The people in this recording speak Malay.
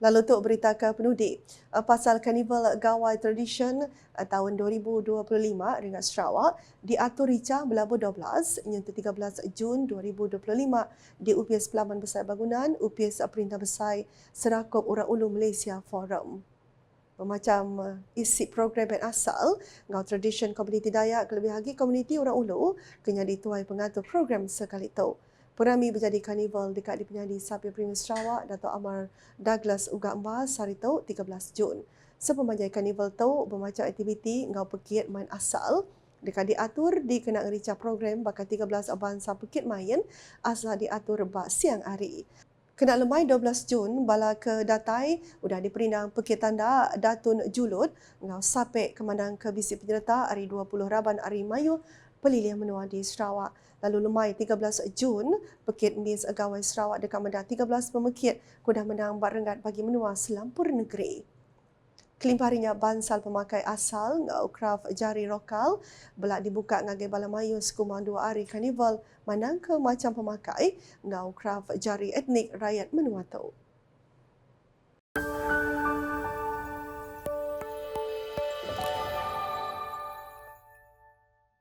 Lalu untuk berita ke penudik, uh, pasal Karnival Gawai Tradition uh, tahun 2025 dengan Sarawak diatur rica berlabuh 12 iaitu 13 Jun 2025 di UPS Pelaman Besar Bangunan, UPS Perintah Besar Serakop Orang Ulu Malaysia Forum. Macam uh, isi program yang asal, Ngau Tradition Komuniti Dayak kelebih lagi komuniti Orang Ulu kena dituai pengatur program sekali itu. Perami berjadi karnival dekat di penyanyi Sapi Primus Sarawak Dato' Amar Douglas Uga Mbas hari tu 13 Jun. Sepemanjai karnival tu bermacam aktiviti ngau pekit main asal dekat diatur di kena rica program bakal 13 aban sa pekit main asal diatur bak siang hari. Kena lemai 12 Jun, bala ke datai sudah diperinang pekit tanda Datun Julut ngau sapek kemandang ke bisi penyerta hari 20 Raban hari Mayu pelilihan menua di Sarawak. Lalu lemai 13 Jun, Pekit Miss Agawai Sarawak dekat menang 13 pemekit kudah menang barengat bagi menua selampur negeri. Kelimparinya bansal pemakai asal ngau craft jari lokal belak dibuka ngagai balamayu sekumang dua hari karnival manang ke macam pemakai ngau craft jari etnik rakyat menua tau.